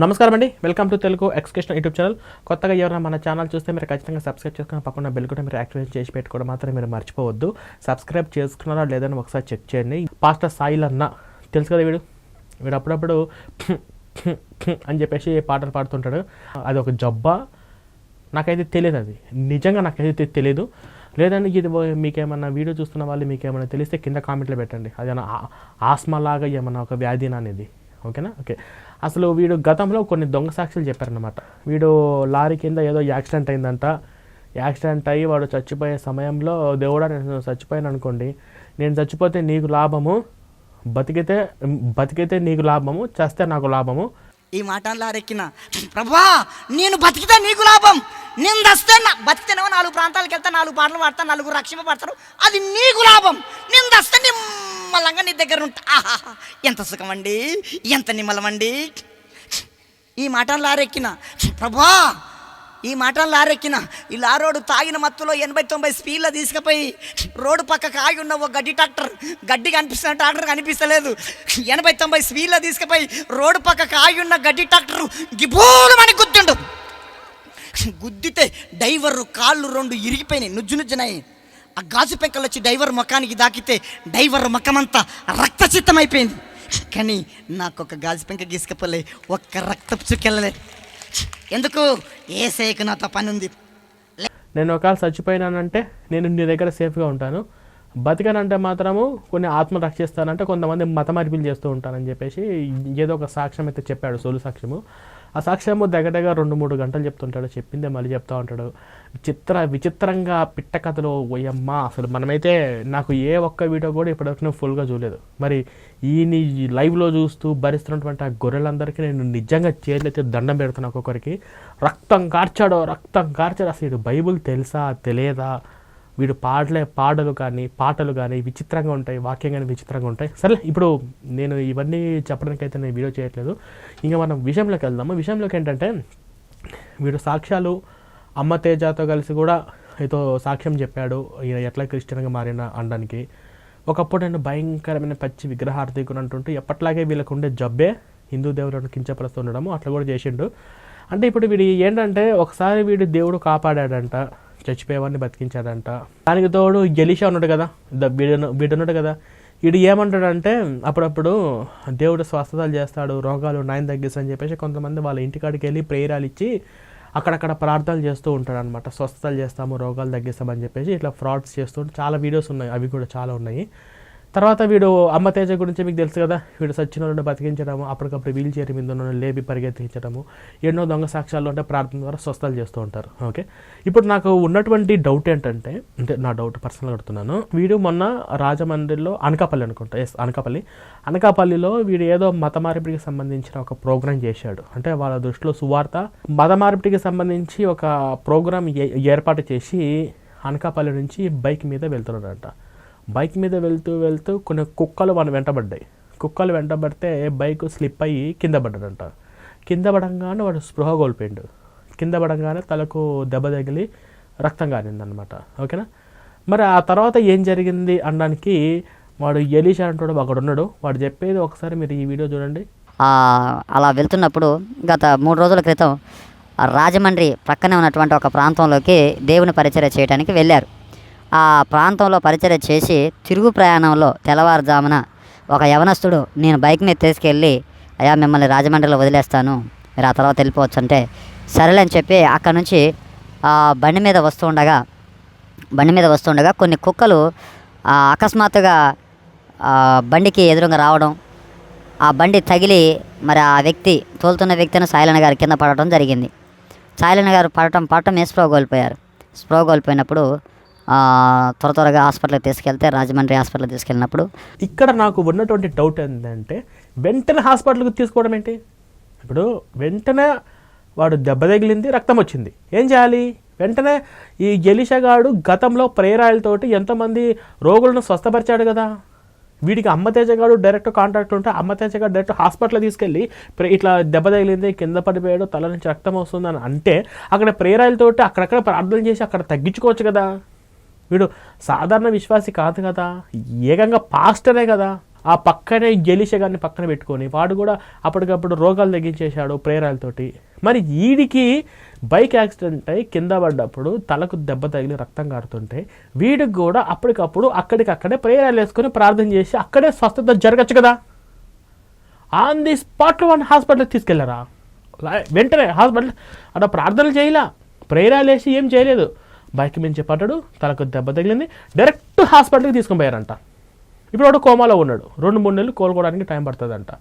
నమస్కారం అండి welcome to Telugu ఎక్స్కేషన్ యూట్యూబ్ ఛానల్. కొత్తగా ఎవరైనా మన ఛానల్ చూస్తే మీరు ఖచ్చితంగా సబ్స్క్రైబ్ చేసుకుని పక్కన బెల్ కూడా మీరు యాక్టివేట్ చేసి పెట్టుకోవడం మాత్రం మీరు మర్చిపోవద్దు. సబ్స్క్రైబ్ చేసుకున్నారా లేదని ఒకసారి చెక్ చేయండి. పాస్టర్ సాయిల్ అన్న తెలుసు కదా వీడు? వీడు అప్పుడప్పుడు అని చెప్పేసి పాటలు పాడుతుంటాడు. అది ఒక జబ్బా? నాకైతే తెలియదు అది. నిజంగా నాకైతే తెలియదు లేదండి ఇది మీకేమన్నా వీడియో చూస్తున్న వాళ్ళు మీకేమైనా తెలిస్తే కింద కామెంట్లో పెట్టండి. అది ఏమన్నా ఆస్మా లాగా ఏమన్నా ఒక వ్యాధినా అనేది ఓకేనా? ఓకే. అసలు వీడు గతంలో కొన్ని దొంగ సాక్షులు చెప్పారనమాట వీడు లారీ కింద ఏదో యాక్సిడెంట్ అయిందంట. యాక్సిడెంట్ అయ్యి వాడు చచ్చిపోయే సమయంలో దేవుడా నేను చచ్చిపోయాను అనుకోండి. నేను చచ్చిపోతే నీకు లాభము. బతికితే బతికితే నీకు లాభము. చస్తే నాకు లాభము. ఈ మాట లారెక్కిన ప్రభా నేను బతికితే నీకు లాభం. నేను దస్తే బతికితేనేమో నాలుగు ప్రాంతాలకు వెళ్తా నాలుగు పాటలు పాడతాను నలుగురు రక్షింపబడతారు అది నీకు లాభం. నేను దస్తే నీ దగ్గర ఉంటా ఆహాహా, ఎంత సుఖం అండి ఎంత నిమ్మలమండి. ఈ మాటలు లారెక్కిన ప్రభా ఈ మాటలు లారెక్కిన ఈ లారోడు తాగిన మత్తులో ఎనభై తొంభై స్పీడ్లో తీసుకుపోయి రోడ్డు పక్కకు ఆగి ఉన్న ఒక గడ్డి ట్రాక్టర్ గడ్డి కనిపిస్తున్న ట్రాక్టర్ కనిపిస్తలేదు. ఎనభై తొంభై స్పీడ్లో తీసుకుపోయి రోడ్డు పక్కకు ఆగి ఉన్న గడ్డి ట్రాక్టర్ గిబూరమని గుద్దుండు. గుద్దితే డైవర్ కాళ్ళు రెండు ఇరిగిపోయినాయి నుజ్జు నుజ్జునాయి ఆ గాజు పెంకలు వచ్చి డైవర్ ముఖానికి దాకితే డైవర్ ముఖమంతా రక్తచిత్తమైపోయింది కానీ నాకు ఒక గాజు పెంక గీసుకపోలే ఒక్క రక్తపు చుక్కెళ్ళలే ఎందుకు? ఏ సేకు నాతో పని ఉంది నేను ఒకవేళ చచ్చిపోయినానంటే నేను నీ దగ్గర సేఫ్గా ఉంటాను. బతికానంటే మాత్రము కొన్ని ఆత్మ రక్షిస్తానంటే కొంతమంది మతమర్పిలు చేస్తూ ఉంటానని చెప్పేసి ఏదో ఒక సాక్ష్యం అయితే చెప్పాడు సోలు సాక్ష్యము. ఆ సాక్ష్యము దగ్గర రెండు మూడు గంటలు చెప్తుంటాడు చెప్పిందే మళ్ళీ చెప్తా ఉంటాడు. చిత్ర విచిత్రంగా పిట్ట కథలు ఓయమ్మ అసలు మనమైతే నాకు ఏ ఒక్క వీడియో కూడా ఇప్పటివరకు నేను ఫుల్గా చూడలేదు. మరి ఈ లైవ్లో చూస్తూ భరిస్తున్నటువంటి ఆ గొర్రెలందరికీ నేను నిజంగా చేతులైతే దండం పెడుతున్నా ఒక్కొక్కరికి. రక్తం కార్చాడో రక్తం కార్చాడు అసలు ఇది బైబుల్ తెలుసా తెలియదా? వీడు పాడలే పాటలు కానీ పాటలు కానీ విచిత్రంగా ఉంటాయి వాక్యం కానీ విచిత్రంగా ఉంటాయి. సరే ఇప్పుడు నేను ఇవన్నీ చెప్పడానికి అయితే నేను వీడియో చేయట్లేదు. ఇంకా మనం విషయంలోకి వెళ్దాము? విషయంలోకి ఏంటంటే వీడు సాక్ష్యాలు అమ్మ తేజతో కలిసి కూడా ఏదో సాక్ష్యం చెప్పాడు. ఈయన ఎట్లా క్రిస్టియన్గా మారిన అనడానికి. ఒకప్పుడు నేను భయంకరమైన పచ్చి విగ్రహార్థికుని అంటుంటే ఎప్పట్లాగే వీళ్ళకు ఉండే జబ్బే హిందూ దేవులను కించపరుస్తుండడము అట్లా కూడా చేసిండు. అంటే ఇప్పుడు వీడు ఏంటంటే ఒకసారి వీడు దేవుడు కాపాడాడంట. చచ్చిపోయేవాడిని బతికించాడంట. దానికి తోడు ఎలిషా ఉన్నాడు కదా ద- వీడు వీడు ఉన్నాడు కదా. వీడు ఏమంటాడంటే అప్పుడప్పుడు దేవుడు స్వస్థతలు చేస్తాడు రోగాలు నాయన తగ్గిస్తా అని చెప్పేసి కొంతమంది వాళ్ళ ఇంటికాడికి వెళ్ళి ప్రేయరాలు ఇచ్చి అక్కడక్కడ ప్రార్థనలు చేస్తూ ఉంటాడు అనమాట స్వస్థతలు చేస్తాము రోగాలు తగ్గిస్తామని చెప్పేసి ఇట్లా ఫ్రాడ్స్ చేస్తూ చాలా వీడియోస్ ఉన్నాయి అవి కూడా చాలా ఉన్నాయి. తర్వాత వీడు అమ్మతేజ గురించి మీకు తెలుసు కదా వీడు సచ్చిన బతికించడము అప్పటికప్పుడు వీల్ చైర్ మీద ఉన్న లేపి పరిగెత్తించడము ఎన్నో దొంగ సాక్ష్యాలు అంటే ప్రార్థన ద్వారా స్వస్థలు చేస్తూ ఉంటారు. ఓకే? ఇప్పుడు నాకు ఉన్నటువంటి డౌట్ ఏంటంటే అంటే నా డౌట్ పర్సనల్గా అడుగుతున్నాను. వీడు మొన్న రాజమండ్రిలో అనకాపల్లి అనుకుంటా ఎస్ అనకాపల్లి. అనకాపల్లిలో వీడు ఏదో మత మార్పిడికి సంబంధించిన ఒక ప్రోగ్రాం చేశాడు. అంటే వాళ్ళ దృష్టిలో సువార్త మత మార్పిడికి సంబంధించి ఒక ప్రోగ్రాం ఏ- ఏర్పాటు చేసి అనకాపల్లి నుంచి బైక్ మీద వెళ్తున్నాడంట. బైక్ మీద వెళ్తూ వెళ్తూ కొన్ని కుక్కలు మన వెంటబడ్డాయి. కుక్కలు వెంటబడితే బైక్ స్లిప్ అయ్యి కింద పడ్డాడంట కింద పడంగానే వాడు స్పృహ కోల్పోయిండు. కింద పడంగానే తలకు దెబ్బ తగిలి రక్తం కానిందనమాట. ఓకేనా? మరి ఆ తర్వాత ఏం జరిగింది అనడానికి వాడు ఎలీషా అంటాడు ఒకడు ఉన్నాడు. వాడు చెప్పేది ఒకసారి మీరు ఈ వీడియో చూడండి. అలా వెళ్తున్నప్పుడు గత మూడు రోజుల క్రితం ఆ రాజమండ్రి ప్రక్కనే ఉన్నటువంటి ఒక ప్రాంతంలోకి దేవుని పరిచయం చేయడానికి వెళ్ళారు. ఆ ప్రాంతంలో పరిచర్య చేసి తిరుగు ప్రయాణంలో తెల్లవారుజామున ఒక యవనస్తుడు నేను బైక్ మీద తీసుకెళ్ళి అయ్యా మిమ్మల్ని రాజమండ్రిలో వదిలేస్తాను. మీరు ఆ తర్వాత వెళ్ళిపోవచ్చు అంటే సరేలే అని చెప్పి అక్కడ నుంచి ఆ బండి మీద వస్తుండగా బండి మీద వస్తుండగా కొన్ని కుక్కలు అకస్మాత్తుగా బండికి ఎదురుగా రావడం ఆ బండి తగిలి మరి ఆ వ్యక్తి తోలుతున్న వ్యక్తిని సాయిలన్న గారి కింద పడటం జరిగింది. సాయిలన్న గారు పడటం పడటం స్ప్రో కోల్పోయారు. స్ప్రో కోల్పోయినప్పుడు త్వర త్వరగా హాస్పిటల్కి తీసుకెళ్తే రాజమండ్రి హాస్పిటల్కి తీసుకెళ్ళినప్పుడు. ఇక్కడ నాకు ఉన్నటువంటి డౌట్ ఏంటంటే వెంటనే హాస్పిటల్కి తీసుకోవడం ఏంటి? ఇప్పుడు వెంటనే వాడు దెబ్బ తగిలింది రక్తం వచ్చింది. ఏం చేయాలి? వెంటనే ఈ గెలిషగాడు గతంలో ప్రేరాయలతోటి ఎంతోమంది రోగులను స్వస్థపరిచాడు కదా. వీడికి అమ్మతేజగాడు డైరెక్ట్ కాంటాక్ట్ ఉంటే అమ్మతేజగాడు డైరెక్ట్ హాస్పిటల్ తీసుకెళ్ళి ఇట్లా దెబ్బ తగిలింది కింద పడిపోయాడు తల నుంచి రక్తం వస్తుందని అంటే అక్కడ ప్రేరాయలతోటి అక్కడక్కడ ప్రార్థన చేసి అక్కడ తగ్గించుకోవచ్చు కదా. వీడు సాధారణ విశ్వాసి కాదు కదా. ఏకంగా పాస్టరే కదా. ఆ పక్కనే గెలిష గారిని పక్కన పెట్టుకొని వాడు కూడా అప్పటికప్పుడు రోగాలు తగ్గించేశాడు ప్రేరాలతోటి. మరి వీడికి బైక్ యాక్సిడెంట్ అయి కింద పడ్డప్పుడు తలకు దెబ్బ తగిలి రక్తం కారుతుంటే వీడికి కూడా అప్పటికప్పుడు అక్కడికక్కడే ప్రేరాలు వేసుకొని ప్రార్థన చేసి అక్కడే స్వస్థత జరగచ్చు కదా. ఆన్ ది స్పాట్లో వన్ హాస్పిటల్కి తీసుకెళ్ళారా? వెంటనే హాస్పిటల్ అక్కడ ప్రార్థనలు చేయలే. ప్రేరాలు వేసి ఏం చేయలేదు. బైక్ మించి పడ్డాడు తలకు దెబ్బ తగిలింది డైరెక్ట్ హాస్పిటల్కి తీసుకొని పోయారంట. ఇప్పుడు వాడు కోమాలో ఉన్నాడు. రెండు మూడు నెలలు కోలుకోవడానికి టైం పడుతుందంట.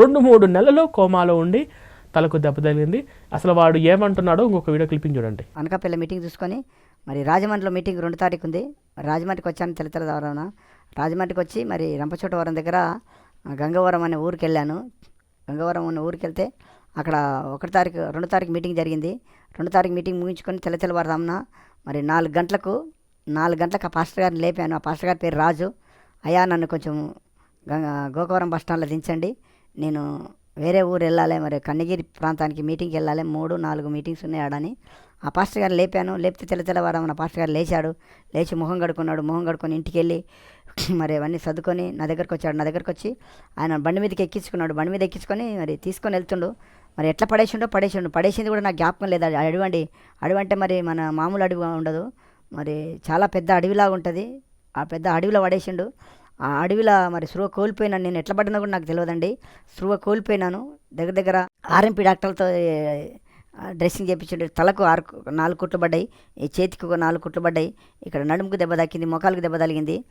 రెండు మూడు నెలలు కోమాలో ఉండి తలకు దెబ్బ తగిలింది. అసలు వాడు ఏమంటున్నాడో ఇంకొక వీడియో క్లిప్పింగ్ చూడండి. అనకాపల్లి మీటింగ్ చూసుకొని మరి రాజమండ్రిలో మీటింగ్ రెండు తారీఖు ఉంది మరి రాజమండ్రికి వచ్చాను తెలతెల ద్వారా రాజమండ్రికి వచ్చి మరి రంపచోటవరం దగ్గర గంగవరం అనే ఊరికి వెళ్ళాను. గంగవరం అనే ఊరికి వెళ్తే అక్కడ ఒకటి తారీఖు రెండు తారీఖు మీటింగ్ జరిగింది. రెండు తారీఖు మీటింగ్ ముగించుకొని తెల్ల తెల్లవారుదామున మరి నాలుగు గంటలకు నాలుగు గంటలకు ఆ పాస్టర్ గారిని లేపాను. ఆ పాస్టర్ గారి పేరు రాజు. అయ్యా నన్ను కొంచెం గోకవరం బస్ స్టాండ్లో దించండి. నేను వేరే ఊరు వెళ్ళాలి మరి కన్నగిరి ప్రాంతానికి మీటింగ్కి వెళ్ళాలి. మూడు నాలుగు మీటింగ్స్ ఉన్నాయి ఆడని. ఆ పాస్టర్ గారు లేపాను. లేపితే తెల్ల తెల్లవారం నా పాస్టర్ గారు లేచాడు. లేచి మొహం కడుక్కున్నాడు. మొహం కడుక్కొని ఇంటికి వెళ్ళి మరి అవన్నీ సర్దుకొని నా దగ్గరకు వచ్చాడు. నా దగ్గరకు వచ్చి ఆయన బండి మీదకి ఎక్కించుకున్నాడు. బండి మీద ఎక్కించుకొని మరి తీసుకొని వెళ్తుండు. మరి ఎట్లా పడేసిండో పడేసిండు. పడేసింది కూడా నాకు జ్ఞాపకం లేదు. అడవి అండి. అడవి అంటే మరి మన మామూలు అడవి ఉండదు. మరి చాలా పెద్ద అడవిలాగా ఉంటుంది. ఆ పెద్ద అడవిలో పడేసిండు. ఆ అడవిలో మరి స్రువ కోల్పోయినాను నేను ఎట్లా పడినా కూడా నాకు తెలియదండి స్రువ కోల్పోయినాను. దగ్గర దగ్గర ఆర్ఎంపీ డాక్టర్లతో డ్రెస్సింగ్ చేయించాడు తలకు ఆరు నాలుగు కుట్లు పడ్డాయి. ఈ చేతికి ఒక నాలుగు కుట్లు పడ్డాయి. ఇక్కడ నడుముకు దెబ్బ తగ్గింది మొఖాలకు దెబ్బ తగిలింది.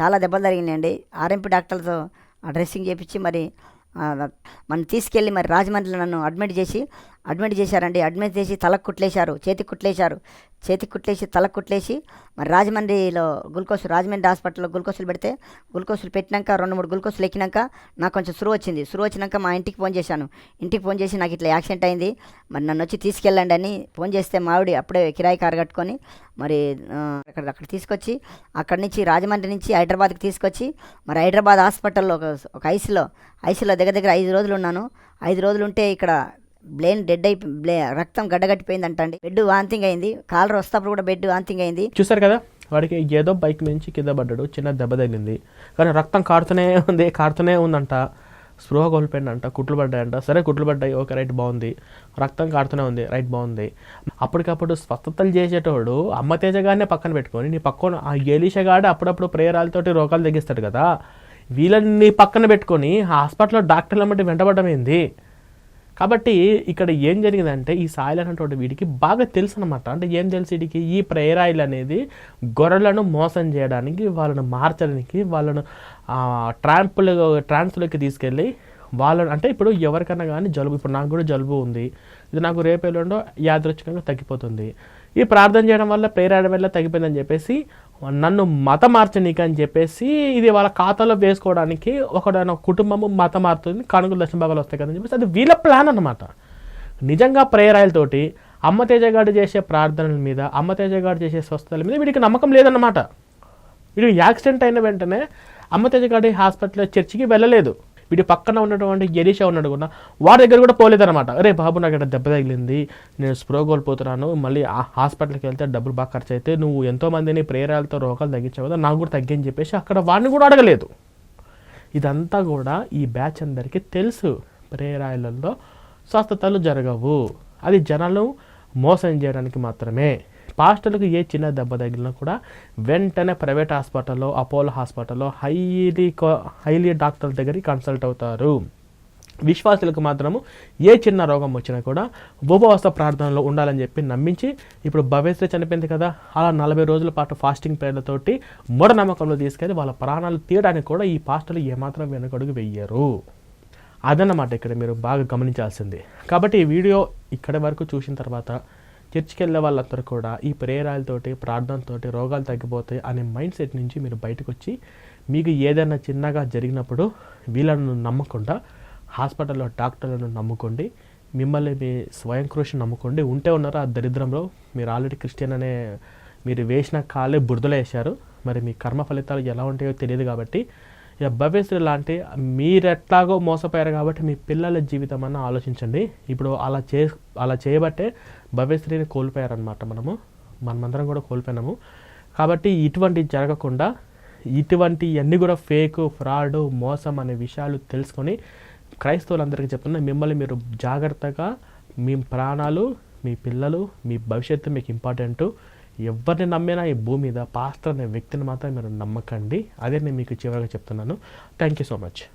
చాలా దెబ్బలు తగిలినాయండి. ఆర్ఎంపీ డాక్టర్లతో డ్రెస్సింగ్ చేయించి మరి మనం తీసుకెళ్ళి మరి రాజమండ్రిలో నన్ను అడ్మిట్ చేసి అడ్మిట్ చేశారండి. అడ్మిట్ చేసి తలకు కుట్లేశారు చేతికి కుట్లేశారు. చేతికి కుట్లేసి తలకు కుట్లేసి మరి రాజమండ్రిలో గ్లూకోజ్ రాజమండ్రి హాస్పిటల్లో గ్లూకోజులు పెడితే గ్లూకోజులు పెట్టినాక రెండు మూడు గ్లూకోజులు ఎక్కినాక నాకు కొంచెం సురువు వచ్చింది. సురువు వచ్చినాక మా ఇంటికి ఫోన్ చేశాను. ఇంటికి ఫోన్ చేసి నాకు ఇట్లా యాక్సిడెంట్ అయింది. మరి నన్ను వచ్చి తీసుకెళ్ళండి అని ఫోన్ చేస్తే మావిడి అప్పుడే కిరాయి కారు కట్టుకొని మరి అక్కడ అక్కడ తీసుకొచ్చి అక్కడి నుంచి రాజమండ్రి నుంచి హైదరాబాద్కి తీసుకొచ్చి మరి హైదరాబాద్ హాస్పిటల్లో ఒక ఒక ఐసీలో ఐసీలో దగ్గర దగ్గర ఐదు రోజులు ఉన్నాను. ఐదు రోజులు ఉంటే ఇక్కడ బ్లెయిన్ డెడ్ అయిపోయి రక్తం గడ్డగట్టిపోయింది అంటండి బెడ్ వాంతింగ్ అయింది. కాలర్ వస్తప్పుడు కూడా బెడ్ వాంతింగ్ అయింది. చూసారు కదా వాడికి ఏదో బైక్ నుంచి కింద పడ్డాడు చిన్న దెబ్బ తగిలింది. కానీ రక్తం కారుతూనే ఉంది కారుతూనే ఉందంట. స్పృహ కోల్పోయిందంట కుట్లు పడ్డాయంట. సరే కుట్లు పడ్డాయి ఓకే రైట్ బాగుంది. రక్తం కారుతూనే ఉంది రైట్ బాగుంది. అప్పటికప్పుడు స్వస్థతలు చేసేటోడు అమ్మ తేజగానే పక్కన పెట్టుకొని నీ పక్కన ఆ ఎలీషగాడే అప్పుడప్పుడు ప్రేయరాలతోటి రోగాలు తగ్గిస్తాడు కదా. వీళ్ళని నీ పక్కన పెట్టుకొని హాస్పిటల్లో డాక్టర్లు అమ్మటి వెంటబడడం ఏంది కాబట్టి ఇక్కడ ఏం జరిగిందంటే ఈ సాయిల్ అనేటువంటి వీడికి బాగా తెలుసు అనమాట అంటే ఏం తెలుసు వీడికి? ఈ ప్రేయర్ ఆయిల్ అనేది గొర్రెలను మోసం చేయడానికి వాళ్ళను మార్చడానికి వాళ్ళను ట్రాంపులు ట్రాన్స్లోకి తీసుకెళ్ళి వాళ్ళని అంటే ఇప్పుడు ఎవరికైనా కానీ జలుబు ఇప్పుడు నాకు కూడా జలుబు ఉంది. ఇది నాకు రేపు ఎల్లుండో యాదృచ్ఛికంగా తగ్గిపోతుంది. ఈ ప్రార్థన చేయడం వల్ల ప్రేరాయడం వల్ల తగ్గిపోయిందని చెప్పేసి నన్ను మత మార్చనీకి అని చెప్పేసి ఇది వాళ్ళ ఖాతాలో వేసుకోవడానికి ఒకడైన కుటుంబము మత మారుతుంది కానుకలు దర్శన భాగాలు వస్తాయి కదని చెప్పేసి అది వీళ్ళ ప్లాన్ అనమాట నిజంగా ప్రేరాయలతోటి అమ్మ తేజగాడు చేసే ప్రార్థనల మీద అమ్మ తేజగాడు చేసే స్వస్థతల మీద వీడికి నమ్మకం లేదన్నమాట. వీడికి యాక్సిడెంట్ అయిన వెంటనే అమ్మ తేజగాడి హాస్పిటల్ చర్చికి వెళ్ళలేదు. వీడి పక్కన ఉన్నటువంటి ఎలీషా ఉన్నాడు కూడా వాడి దగ్గర కూడా పోలేదన్నమాట. అరే బాబు నాకు ఇక్కడ దెబ్బ తగిలింది. నేను స్ప్రో కోల్పోతున్నాను. మళ్ళీ ఆ హాస్పిటల్కి వెళ్తే డబ్బులు బాగా ఖర్చు అయితే నువ్వు ఎంతోమందిని ప్రేరాలతో రోగాలు తగ్గించావు కదా నాకు కూడా తగ్గని చెప్పేసి అక్కడ వాడిని కూడా అడగలేదు. ఇదంతా కూడా ఈ బ్యాచ్ అందరికీ తెలుసు. ప్రేరాయలలో స్వస్థతలు జరగవు. అది జనాలు మోసం చేయడానికి మాత్రమే. పాస్టర్లకు ఏ చిన్న దెబ్బ తగిలినా కూడా వెంటనే ప్రైవేట్ హాస్పిటల్లో అపోలో హాస్పిటల్లో హైలీ హైలీ డాక్టర్ల దగ్గరికి కన్సల్ట్ అవుతారు. విశ్వాసులకు మాత్రము ఏ చిన్న రోగం వచ్చినా కూడా ఉపవాస ప్రార్థనలో ఉండాలని చెప్పి నమ్మించి ఇప్పుడు భవేశ్వరి చనిపోయింది కదా అలా నలభై రోజుల పాటు ఫాస్టింగ్ పేర్లతోటి మూఢనమ్మకంలో తీసుకెళ్ళి వాళ్ళ ప్రాణాలు తీయడానికి కూడా ఈ పాస్టర్లు ఏమాత్రం వెనకడుగు వెయ్యరు అదన్నమాట ఇక్కడ మీరు బాగా గమనించాల్సింది. కాబట్టి ఈ వీడియో ఇక్కడి వరకు చూసిన తర్వాత చర్చికి వెళ్ళే వాళ్ళందరూ కూడా ఈ ప్రేరాలతోటి ప్రార్థనతోటి రోగాలు తగ్గిపోతాయి అనే మైండ్ సెట్ నుంచి మీరు బయటకు వచ్చి మీకు ఏదైనా చిన్నగా జరిగినప్పుడు వీళ్ళను నమ్మకుండా హాస్పిటల్లో డాక్టర్లను నమ్ముకోండి మిమ్మల్ని మీ స్వయం కృషి నమ్ముకోండి. ఉంటే ఉన్నారు ఆ దరిద్రంలో? మీరు ఆల్రెడీ క్రిస్టియన్ అనే మీరు వేసిన కాలే బురదలో వేశారు. మరి మీ కర్మ ఫలితాలు ఎలా ఉంటాయో తెలియదు కాబట్టి భవిష్యత్తు లాంటి మీరు మీరెట్లాగో మోసపోయారు కాబట్టి మీ పిల్లల జీవితం అన్న ఆలోచించండి. ఇప్పుడు అలా చే అలా చేయబట్టే భవిష్యత్తుని కోల్పోయారనమాట మనము. మనమందరం కూడా కోల్పోయినాము. కాబట్టి ఇటువంటి జరగకుండా ఇటువంటి అన్నీ కూడా ఫేక్ ఫ్రాడ్ మోసం అనే విషయాలు తెలుసుకొని క్రైస్తవులందరికీ చెప్తున్నా మిమ్మల్ని మీరు జాగ్రత్తగా మీ ప్రాణాలు మీ పిల్లలు మీ భవిష్యత్తు మీకు ఇంపార్టెంటు. ఎవరిని నమ్మినా ఈ భూమి మీద పాస్టర్ అనే వ్యక్తిని మాత్రం మీరు నమ్మకండి. అదే నేను మీకు చివరిగా చెప్తున్నాను. Thank you so much